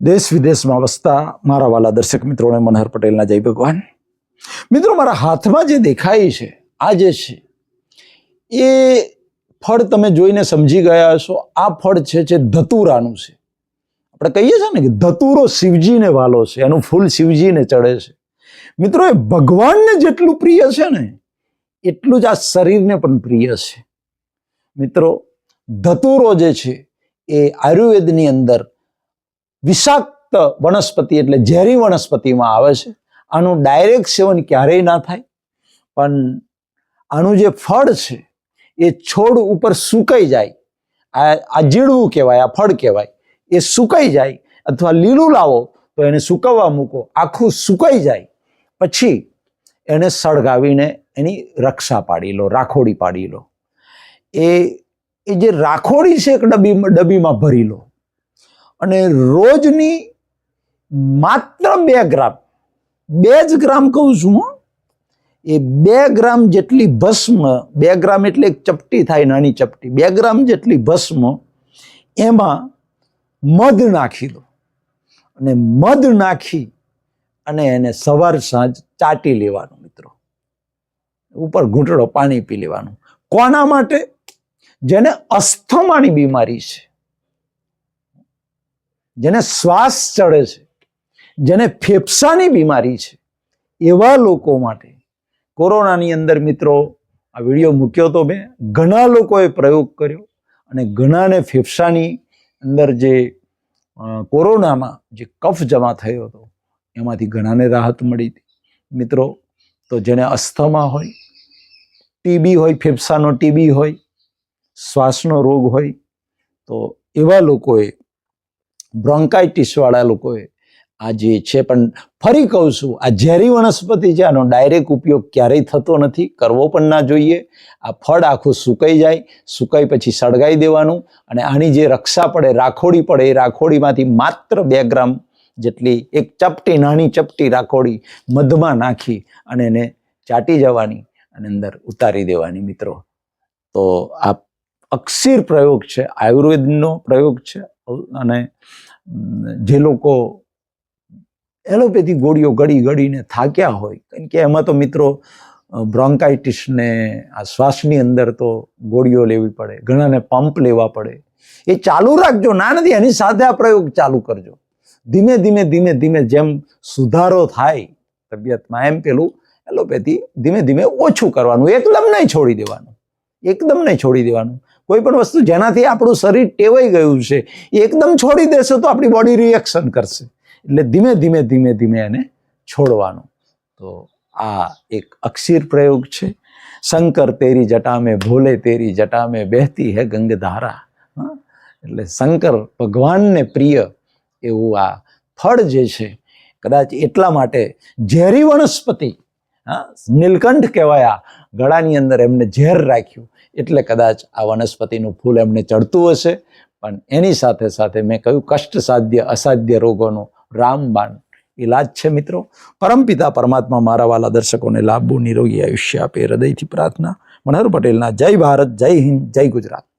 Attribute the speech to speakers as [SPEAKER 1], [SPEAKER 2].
[SPEAKER 1] દેશ વિદેશમાં વસતા મારા વાલા દર્શક મિત્રોને મનહર પટેલના જય ભગવાન. મિત્રો, મારા હાથમાં જે દેખાય છે, આ જે છે, એ ફળ તમે જોઈને સમજી ગયા હશો, આ ફળ છે, જે ધતુરાનું છે. આપણે કહીએ છીએ ને કે ધતુરો શિવજીને વાલો છે, એનું ફૂલ શિવજીને ચડે છે. મિત્રો, એ ભગવાનને જેટલું પ્રિય છે ને, એટલું જ આ શરીરને પણ પ્રિય છે. મિત્રો, ધતુરો જે છે, એ આયુર્વેદની અંદર વિષાક્ત વનસ્પતિ એટલે ઝેરી વનસ્પતિમાં આવે છે. આનું ડાયરેક્ટ સેવન ક્યારેય ના થાય. પણ આનું જે ફળ છે, એ છોડ ઉપર સુકાઈ જાય. આ આ જીડવું કહેવાય, આ ફળ કહેવાય. એ સુકાઈ જાય અથવા લીલું લાવો તો એને સુકવવા મૂકો. આખું સુકાઈ જાય. પછી એને સળગાવીને એની રક્ષા પાડી લો, રાખોડી પાડી લો. એ એ જે રાખોડી છે એક ડબી ડબ્બીમાં ભરી લો. અને રોજની માત્ર બે ગ્રામ, બે જ ગ્રામ કહું છું એ બે ગ્રામ જેટલી ભસ્મ, બે ગ્રામ એટલે એક ચપટી થાય નાની ચપટી, બે ગ્રામ જેટલી ભસ્મ, એમાં મધ નાખી દો. અને મધ નાખી અને એને સવાર સાંજ ચાટી લેવાનું મિત્રો. ઉપર ઘૂંટડો પાણી પી લેવાનું. કોના માટે? જેને અસ્થમાની બીમારી છે. જેને શ્વાસ ચડે છે, જેને ફેફસાની બીમારી છે, એવા લોકો માટે કોરોનાની અંદર મિત્રો આ વીડિયો મૂક્યો તો મેં. ઘણા લોકોએ પ્રયોગ કર્યો અને ઘણાને ફેફસાની અંદર જે કોરોનામાં જે કફ જમા થયો હતો, એમાંથી ઘણાને રાહત મળી હતી. મિત્રો, તો જેને અસ્થમા હોય, ટીબી હોય, ફેફસાનો ટીબી હોય, શ્વાસનો રોગ હોય, તો એવા લોકોએ બ્રોન્કાઇટિસ વાળા લોકોએ આ જે છે, પણ ફરી કહું છું, આ ઝેરી વનસ્પતિ છે, આનો ડાયરેક્ટ ઉપયોગ ક્યારેય થતો નથી, કરવો પણ ના જોઈએ. આ ફળ આખું સુકાઈ જાય, સુકાઈ પછી સળગાઈ દેવાનું અને આની જે રક્ષા પડે, રાખોડી પડે, એ રાખોડીમાંથી માત્ર બે ગ્રામ જેટલી એક ચપટી, નાની ચપટી રાખોડી મધમાં નાખી અને એને ચાટી જવાની અને અંદર ઉતારી દેવાની મિત્રો. તો આ અક્ષીર પ્રયોગ છે, આયુર્વેદનો પ્રયોગ છે અને જે લોકો એલોપેથી ગોળીઓ ગળી ગળીને થાક્યા હોય કારણ કે એમાં તો મિત્રો બ્રોન્કાઇટિસને આ શ્વાસની અંદર તો ગોળીઓ લેવી પડે, ઘણાને પંપ લેવા પડે. એ ચાલુ રાખજો, ના નથી, એની સાથે આ પ્રયોગ ચાલુ કરજો. ધીમે ધીમે ધીમે ધીમે જેમ સુધારો થાય, તબિયતમાં એમ પેલું એલોપેથી ધીમે ધીમે ઓછું કરવાનું, એકદમ નહીં છોડી દેવાનું, એકદમ નહીં છોડી દેવાનું. કોઈ પણ વસ્તુ જેનાથી આપણું શરીર ટેવાઈ ગયું છે, એ એકદમ છોડી દેશે તો આપણી બોડી રિએક્શન કરશે. એટલે ધીમે ધીમે ધીમે ધીમે એને છોડવાનું. તો આ એક અક્ષીર પ્રયોગ છે. શંકર તેરી જટા મેં ભોલે તેરી જટા મેં બહેતી હે ગંગધારા? એટલે શંકર ભગવાનને પ્રિય એવું આ ફળ જે છે, કદાચ એટલા માટે ઝેરી વનસ્પતિ, હા? નીલકંઠ કહેવાયા ગળાની અંદર એમને ઝેર રાખ્યું. એટલે કદાચ આ વનસ્પતિનું ફૂલ એમને ચડતું હશે. પણ એની સાથે સાથે મેં કહ્યું કષ્ટ સાધ્ય અસાધ્ય રોગોનો રામબાણ. ઈલાજ છે મિત્રો. પરમપિતા પરમાત્મા મારા વાલા દર્શકોને લાભવું નિરોગી આયુષ્ય આપે. હૃદયથી પ્રાર્થના. મનહર પટેલના જય ભારત, જય હિન્દ, જય ગુજરાત.